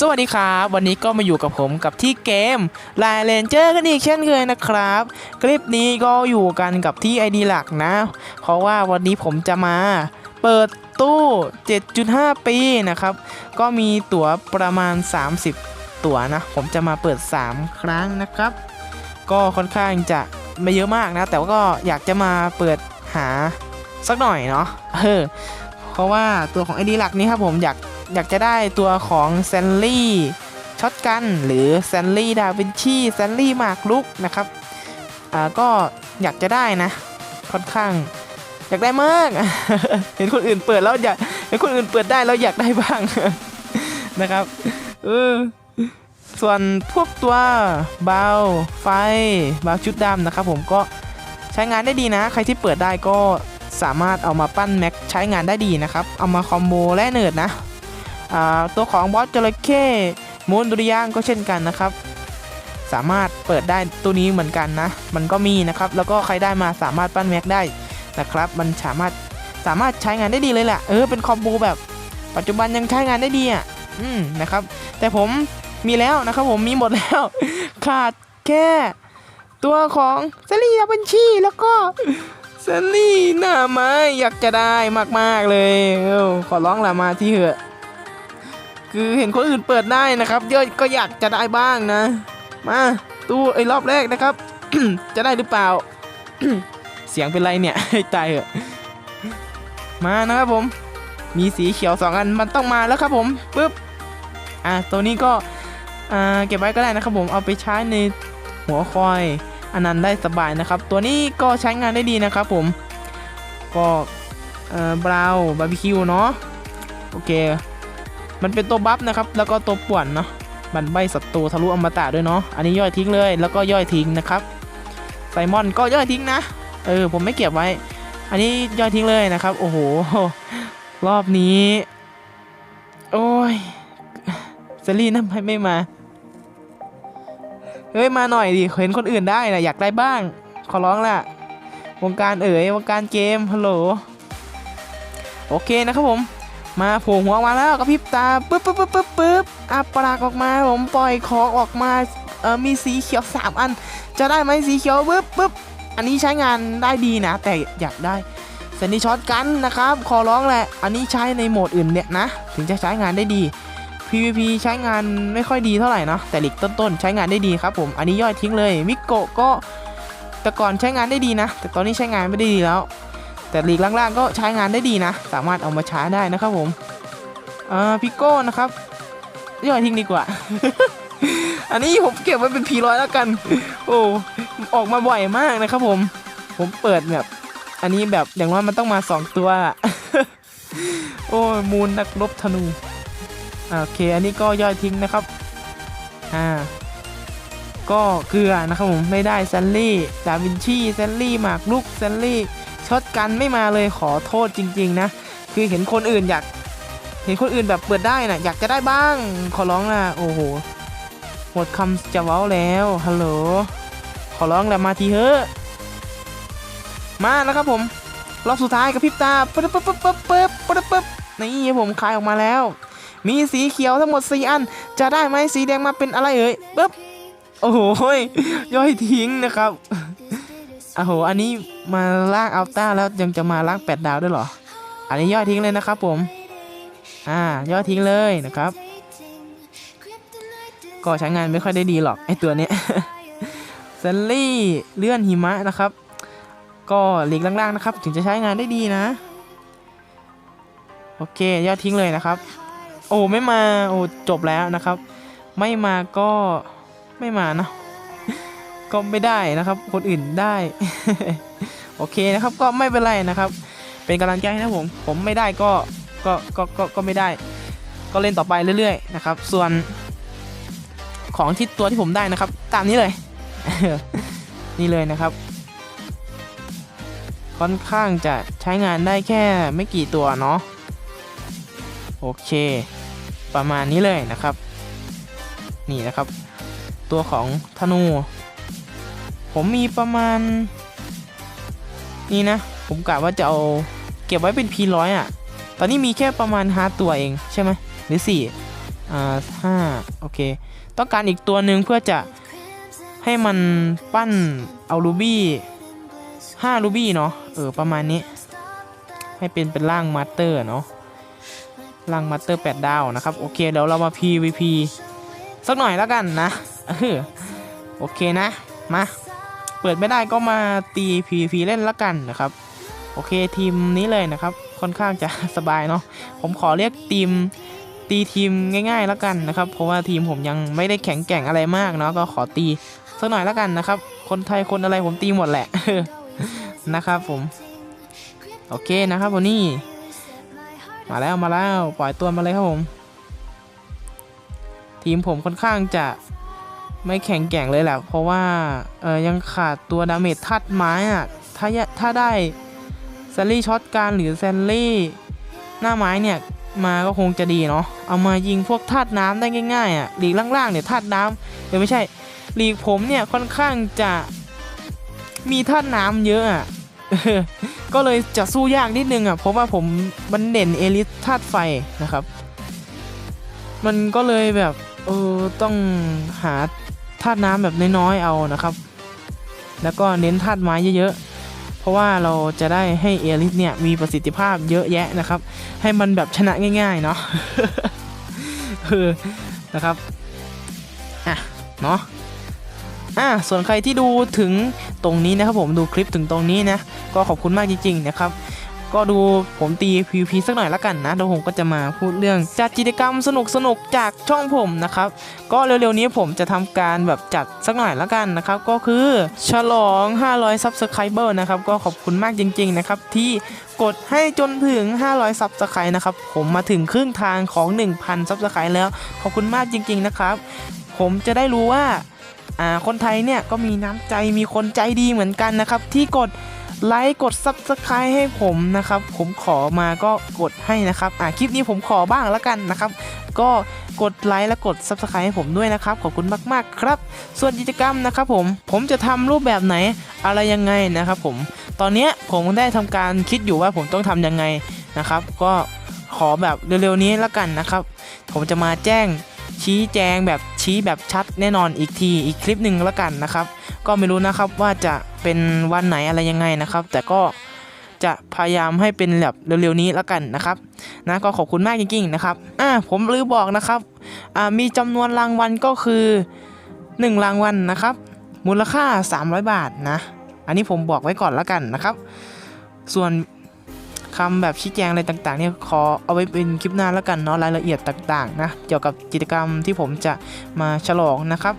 สวัสดีครับ วันนี้ก็มาอยู่กับผมกับที่เกม l ายเลนเจอร์กันอีกเช่นเคยนะครับ คลิปนี้ก็อยู่กันกับที่ ID หลักนะ เพราะว่าวันนี้ผมจะมาเปิดตู้ 7.5 ปีนะครับ ก็มีตั๋วประมาณ 30 ตั๋วนะ ผมจะมาเปิด 3 ครั้งนะครับ ก็ค่อนข้างจะไม่เยอะมากนะ แต่ว่าก็อยากจะมาเปิดหาสักหน่อยเนาะเออเพราะว่าตัวของ ID หลักนี้ครับผมอยาก อยากจะได้ตัวของแซนลี่ช็อตกันหรือแซนลี่ดาวินชีแซนลี่มากลุกนะครับอ่าก็อยากจะได้นะ ค่อนข้าง อยากได้มาก เห็นคนอื่นเปิดแล้วอยากเห็นคนอื่นเปิดได้แล้วอยากได้บ้างนะครับเออส่วนพวกตัวเบาไฟเบาชุดดำนะครับผมก็ใช้งานได้ดีนะ ใครที่เปิดได้ก็สามารถเอามาปั้นแม็กใช้งานได้ดีนะครับ เอามาคอมโบและเนิร์ดนะ ตัวของบอสจระเข้มูนดุริยางก็เช่นกันนะครับ สามารถเปิดได้ตัวนี้เหมือนกันนะ มันก็มีนะครับ แล้วก็ใครได้มาสามารถปั้นแม็กได้นะครับ มันสามารถสามารถใช้งานได้ดีเลยแหละ เออ เป็นคอมโบแบบ ปัจจุบันยังใช้งานได้ดีอะ อืม นะครับ แต่ผมมีแล้วนะครับผมมีหมดแล้ว ขาดแค่ ตัวของเซรี่บัญชีแล้วก็เซรี่หน้าไม้อยากจะได้มาก ๆ เลยเออขอร้องละมาที่เหอะ คือเห็นคนอื่นเปิดได้นะครับเยอะก็อยากจะได้บ้างนะ มาตู้ไอ้รอบแรกนะครับ จะได้หรือเปล่า เสียงเป็นไรเนี่ยตายเหอะมานะครับผม มีสีเขียวสองอันมันต้องมาแล้วครับผมปึ๊บอะตัวนี้ก็อ่าเก็บไว้ก็ได้นะครับผมเอาไปใช้ในหัวคอยอันนั้นได้สบายนะครับ ตัวนี้ก็ใช้งานได้ดีนะครับผมก็เอ่อบราวบาร์บีคิวเนาะโอเค มันเป็นตัวบัฟนะครับ แล้วก็ตัวป่วนเนาะ มันใบศัตรูทะลุอมตะด้วยเนาะ อันนี้ย่อยทิ้งเลย แล้วก็ย่อยทิ้งนะครับ ไซมอนก็ย่อยทิ้งนะ เออ ผมไม่เก็บไว้ อันนี้ย่อยทิ้งเลยนะครับ โอ้โห รอบนี้ โอ้ยเซรี่นั่นไม่มา เฮ้ย มาหน่อยดิ เห็นคนอื่นได้นะอยากได้บ้าง ขอร้องล่ะ วงการเอ๋ย วงการเกม ฮัลโหล โอเคนะครับผม มาโผล่หัวออกมาแล้วกระพริบตาปึ๊บปึ๊บปึ๊บปึ๊บปึ๊บอะปลากออกมาผมปล่อยของออกมาเออมีสีเขียวสามอัน จะได้ไหมสีเขียวปึ๊บปึ๊บอันนี้ใช้งานได้ดีนะ แต่อยากได้เซนนี่ช็อตกันนะครับขอร้องแหละอันนี้ใช้ในโหมดอื่นเนี่ยนะ ถึงจะใช้งานได้ดี PVP ใช้งานไม่ค่อยดีเท่าไหร่เนาะแต่หลีกต้นๆ ใช้งานได้ดีครับผมอันนี้ย่อยทิ้งเลยมิโกะก็แต่ก่อนใช้งานได้ดีนะ แต่ตอนนี้ใช้งานไม่ได้ดีแล้ว แต่ลีกล่างๆก็ใช้งานได้ดีนะ สามารถเอามาใช้ได้นะครับผมอ่าพิโก้นะครับย่อยทิ้งดีกว่า อันนี้ผมเก็บไว้เป็นพีร้อยแล้วกัน โอ้ออกมาบ่อยมากนะครับผม ผมเปิดแบบ อันนี้แบบอย่างน้อยมันต้องมาสองตัว โอ้ยมูลนักรบธนูโอเค อันนี้ก็ย่อยทิ้งนะครับ อ่า ก็เกลือนะครับผม ไม่ได้แซนลี่ ดาวินชีแซนลี่หมากลุกแซนลี่ ช็อตกันไม่มาเลยขอโทษจริง ๆ นะ คือเห็นคนอื่นอยาก เห็นคนอื่นแบบเปิดได้นะอยากจะได้บ้าง ขอร้องนะโอ้โหหมดคำจะเว้าแล้วฮัลโหลขอร้องแหละมาทีเถอะมานะครับผมรอบสุดท้ายกับพิบตาปึ๊บปึ๊บปึ๊บปึ๊บปึ๊บปึ๊บปึ๊บนี่ผมคายออกมาแล้ว มีสีเขียวทั้งหมด4อัน จะได้ไหมสีแดงมาเป็นอะไรเอ่ยปึ๊บโอ้โหย่อยทิ้งนะครับ โอ้โห อันนี้มาลากอัลต้าแล้วยังจะมาลากแปดดาวด้วยเหรอ อันนี้ย่อทิ้งเลยนะครับผม อ่า ย่อทิ้งเลยนะครับ ก็ใช้งานไม่ค่อยได้ดีหรอกไอตัวเนี้ยเซนลี่เลื่อนหิมะนะครับ ก็หลีกล่างๆนะครับ ถึงจะใช้งานได้ดีนะ โอเค ย่อทิ้งเลยนะครับ โอ้ไม่มา โอ้จบแล้วนะครับ ไม่มาก็ไม่มานะ ก็ไม่ได้นะครับ คนอื่นได้ โอเคนะครับก็ไม่เป็นไรนะครับ เป็นกำลังใจให้นะผมผมไม่ได้ก็ก็ก็ก็ก็ไม่ได้ ก็เล่นต่อไปเรื่อยๆนะครับ ส่วน ของที่ตัวที่ผมได้นะครับ ตามนี้เลย นี่เลยนะครับ ค่อนข้างจะใช้งานได้แค่ไม่กี่ตัวเนาะโอเค ประมาณนี้เลยนะครับ นี่นะครับ ตัวของธนู ผมมีประมาณ นี่นะ ผมกะว่าจะเอาเก็บไว้เป็นพีร้อยอะ ตอนนี้มีแค่ประมาณห้าตัวเองใช่ไหมหรือสี่อ่อ่าห้าโอเค ต้องการอีกตัวหนึ่งเพื่อจะให้มันปั้นเอารูบี้ห้ารูบี้เนาะเออประมาณนี้ ให้เป็นเป็นร่างมาสเตอร์เนาะร่างมาสเตอร์แปดดาวนะครับ โอเคเดี๋ยวเรามา PVP สักหน่อยแล้วกันนะเออโอเคนะ มา เปิดไม่ได้ก็มาตี PVP เล่นล้วกันนะครับ โอเคทีมนี้เลยนะครับ ค่อนข้างจะสบายเนาะผมขอเรียกทีมตีทีมง่ายๆแล้วกันนะครับ เพราะว่าทีมผมยังไม่ได้แข็งแกร่งอะไรมากเนาะก็ขอตีสักหน่อยแล้วกันนะครับ คนไทยคนอะไรผมตีหมดแหละนะครับผม โอเคนะครับวันนี้มาแล้วมาแล้วปล่อยตัวมาเลยครับผม ทีมผมค่อนข้างจะ ไม่แข็งแกร่งเลยแหละ เพราะว่าเออยังขาดตัวดาเมจทัดไม้อะถ้าถ้าได้แซลลี่ช็อตการหรือแซลลี่หน้าไม้เนี่ยมาก็คงจะดีเนาะ เอามายิงพวกธาตุน้ำได้ง่ายๆอะหลีกล่างๆเนี่ยธาตุน้ำเดี๋ยวไม่ใช่หลีกผมเนี่ยค่อนข้างจะมีธาตุน้ำเยอะอะก็เลยจะสู้ยากนิดนึงอะเพราะว่าผมมันเด่นเอลิสธาตุไฟนะครับ มันก็เลยแบบเออต้องหา ธาตุน้ำแบบน้อยๆเอานะครับ แล้วก็เน้นธาตุไม้เยอะๆ เพราะว่าเราจะได้ให้เอลิสเนี่ยมีประสิทธิภาพเยอะแยะนะครับ ให้มันแบบชนะง่ายๆเนาะเออนะครับอะเนาะอะส่วนใครที่ดูถึงตรงนี้นะครับผมดูคลิปถึงตรงนี้นะ ก็ขอบคุณมากจริงๆนะครับ ก็ดูผมตี PVP สักหน่อยละกันนะเดี๋ยวผมก็จะมาพูดเรื่องจัดกิจกรรมสนุกๆจากช่องผมนะครับ ก็เร็วๆนี้ผมจะทำการแบบจัดสักหน่อยละกันนะครับ ก็คือฉลอง 500 Subscriber นะครับ ก็ขอบคุณมากจริง ๆ นะครับ ที่กดให้จนถึง 500 Subscribe นะครับ ผมมาถึงครึ่งทางของ 1,000 Subscribe แล้ว ขอบคุณมากจริง ๆ นะครับ ผมจะได้รู้ว่าคนไทยเนี่ยก็มีน้ำใจมีคนใจดีเหมือนกันนะครับ ที่กด ไลค์กด Subscribe ให้ผมนะครับ ผมขอมาก็กดให้นะครับอ่าคลิปนี้ผมขอบ้างแล้วกันนะครับ ก็กดไลค์และกด Subscribe ให้ผมด้วยนะครับ ขอบคุณมากๆครับ ส่วนกิจกรรมนะครับผมผมจะทำรูปแบบไหนอะไรยังไงนะครับผมตอนนี้ผมได้ทำการคิดอยู่ว่าผมต้องทำยังไงนะครับ ก็ขอแบบเร็วๆนี้แล้วกันนะครับ ผมจะมาแจ้งชี้แจงแบบชี้แบบชัดแน่นอนอีกทีอีกคลิปหนึ่งแล้วกันนะครับ ก็ไม่รู้นะครับว่าจะเป็นวันไหนอะไรยังไงนะครับ แต่ก็จะพยายามให้เป็นแบบเร็วๆนี้แล้วกันนะครับนะก็ขอบคุณมากจริงๆนะครับอ่าผมลืมบอกนะครับอ่ามีจำนวนรางวัลก็คือ 1 รางวัลนะครับ มูลค่า 300 บาทนะ อันนี้ผมบอกไว้ก่อนแล้วกันนะครับ ส่วนคำแบบชี้แจงอะไรต่างๆเนี่ยขอเอาไว้เป็นคลิปหน้าแล้วกันเนาะรายละเอียดต่างๆนะเกี่ยวกับกิจกรรมที่ผมจะมาฉลองนะครับ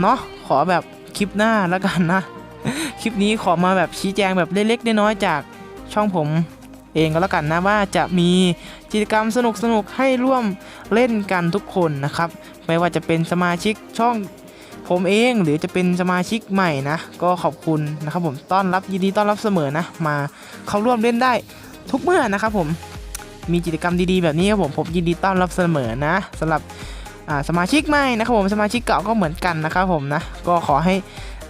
เนาะขอแบบ คลิปหน้าแล้วกันนะ คลิปนี้ขอมาแบบชี้แจงแบบเล็กๆน้อยๆจากช่องผมเองก็แล้วกันนะว่าจะมีกิจกรรมสนุกๆให้ร่วมเล่นกันทุกคนนะครับ ไม่ว่าจะเป็นสมาชิกช่องผมเองหรือจะเป็นสมาชิกใหม่นะ ก็ขอบคุณนะครับผมต้อนรับยินดีต้อนรับเสมอนะ มาเข้าร่วมเล่นได้ทุกเมื่อนะครับผมมีกิจกรรมดีๆแบบนี้ครับผมผมยินดีต้อนรับเสมอนะสำหรับ สมาชิกใหม่นะครับผมสมาชิกเก่าก็เหมือนกันนะครับผมนะก็ขอให้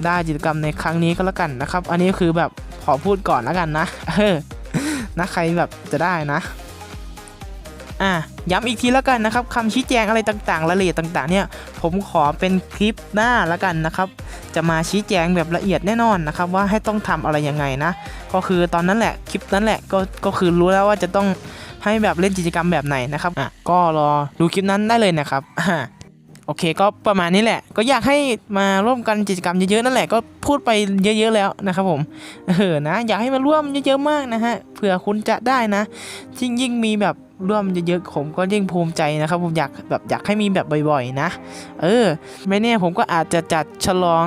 ได้กิจกรรมในครั้งนี้ก็แล้วกันนะครับ อันนี้คือแบบขอพูดก่อนแล้วกันนะเออนะใครแบบจะได้นะอะย้ำอีกทีแล้วกันนะครับคำชี้แจงอะไรต่างๆรายละเอียดต่าง ๆ เนี่ย ผมขอเป็นคลิปหน้าแล้วกันนะครับ จะมาชี้แจงแบบละเอียดแน่นอนนะครับ ว่าให้ต้องทำอะไรยังไงนะ ก็คือตอนนั้นแหละคลิปนั้นแหละก็ก็คือรู้แล้วว่าจะต้อง ให้แบบเล่นกิจกรรมแบบไหนนะครับอะก็รอดูคลิปนั้นได้เลยนะครับอะโอเคก็ประมาณนี้แหละ ก็อยากให้มาร่วมกันกิจกรรมเยอะๆนั่นแหละก็พูดไปเยอะ ๆ แล้วนะครับผมเออนะ อยากให้มาร่วมเยอะๆมากนะฮะเผื่อคุณจะได้นะยิ่งยิ่งมีแบบร่วมเยอะๆผมก็ยิ่งภูมิใจนะครับ ผมอยากแบบอยากให้มีแบบบ่อยๆ นะ เออ ไม่แน่ผมก็อาจจะจัดฉลอง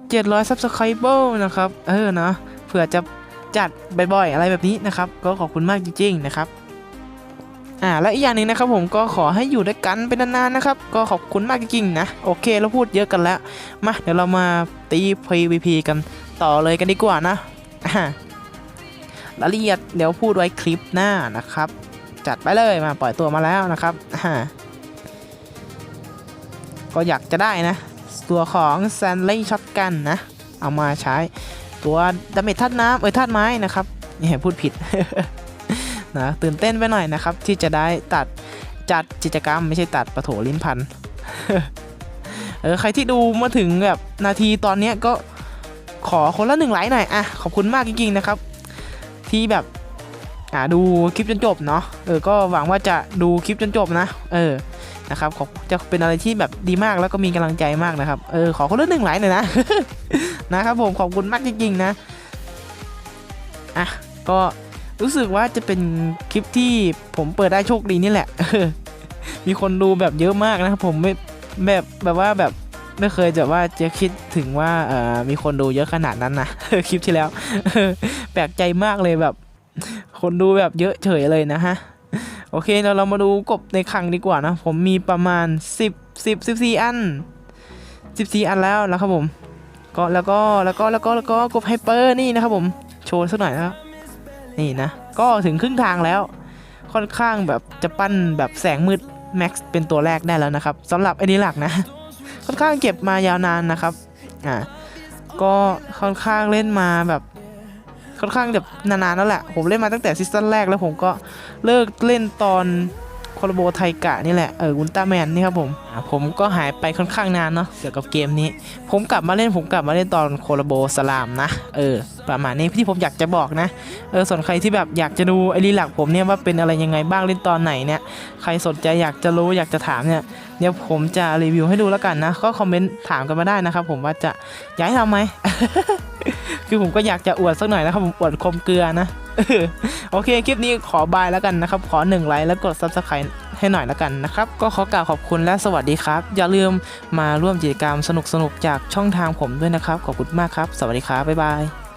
700 Subscriber นะครับ เออเนาะเผื่อจะจัดบ่อยๆ อะไรแบบนี้นะครับ ก็ขอบคุณมากจริงๆนะครับ อ่าและอีกอย่างหนึ่งนะครับผมก็ขอให้อยู่ด้วยกันเป็นนานๆนะครับ ก็ขอบคุณมากจริงๆนะ โอเคเราพูดเยอะกันแล้ว มาเดี๋ยวเรามาตี PVP กันต่อเลยกันดีกว่านะรายละเอียดเดี๋ยวพูดไว้คลิปหน้านะครับ จัดไปเลยมาปล่อยตัวมาแล้วนะครับก็อยากจะได้นะ ตัวของแซนเล y ช็อตกันนะ เอามาใช้ตัวดาเมจธาตุน้ำเอ้ยธาตุไม้นะครับนี่พูดผิด นะตื่นเต้นไปหน่อยนะครับ ที่จะได้ตัดจัดกิจกรรมไม่ใช่ตัดประโถลิ้นพันเออใครที่ดูมาถึงแบบนาทีตอนเนี้ยก็ขอคนละหนึ่งไลค์หน่อยอะขอบคุณมากจริงๆนะครับ ที่แบบอ่าดูคลิปจนจบเนาะเออก็หวังว่าจะดูคลิปจนจบนะ เออนะครับขอจะเป็นอะไรที่แบบดีมากแล้วก็มีกำลังใจมากนะครับเออขอคนละหนึ่งไลค์หน่อยนะนะครับผมขอบคุณมากจริงๆนะอะก็ รู้สึกว่าจะเป็นคลิปที่ผมเปิดได้โชคดีนี่แหละ มีคนดูแบบเยอะมากนะครับผมไม่แบบแบบว่าแบบไม่เคยจะว่าจะคิดถึงว่าเออมีคนดูเยอะขนาดนั้นนะคลิปที่แล้วแปลกใจมากเลยแบบ คนดูแบบเยอะเฉยเลยนะฮะโอเคเราเรามาดูกบในคลังดีกว่านะ ผมมีประมาณ 10 10 14 อัน 14 อันแล้วนะครับผม ก็แล้วก็แล้วก็แล้วก็แล้วก็กบไฮเปอร์นี่นะครับผม โชว์สักหน่อยนะครับ นี่นะ ก็ถึงครึ่งทางแล้ว ค่อนข้างแบบจะปั้นแบบแสงมืดแม็กซ์เป็นตัวแรกได้แล้วนะครับสำหรับไอนี้หลักนะ ค่อนข้างเก็บมายาวนานนะครับอ่าก็ค่อนข้างเล่นมาแบบค่อนข้างแบบนานๆแล้วแหละ ผมเล่นมาตั้งแต่ซีซั่นแรกแล้วผมก็เลิกเล่นตอน คอร์โบไทกะนี่แหละ เอออุลตร้าแมนนี่ครับผมผมก็หายไปค่อนข้างนานเนาะเกี่ยวกับเกมนี้ ผมกลับมาเล่นผมกลับมาเล่นตอนโคลโบสลามนะ เออ ประมาณนี้ที่ผมอยากจะบอกนะ เออส่วนใครที่แบบอยากจะดูไอรีหลักผมเนี่ยว่าเป็นอะไรยังไงบ้างเล่นตอนไหนเนี่ยใครสนใจอยากจะรู้อยากจะถามเนี่ยเดี๋ยวผมจะรีวิวให้ดูแล้วกันนะ ก็คอมเมนต์ถามกันมาได้นะครับผมว่าจะอยากให้ทำไหมคือผมก็อยากจะอวดสักหน่อยนะครับผมอวดคมเกลือนะโอเค คลิปนี้ขอบายแล้วกันนะครับ ขอหนึ่งไลค์แล้วกด s u b สไครต์ให้หน่อยแล้วกันนะครับ ก็ขอกล่าวขอบคุณและสวัสดีครับ อย่าลืมมาร่วมกิจกรรมสนุกๆ จากช่องทางผมด้วยนะครับ ขอบคุณมากครับ สวัสดีครับ บ๊ายบาย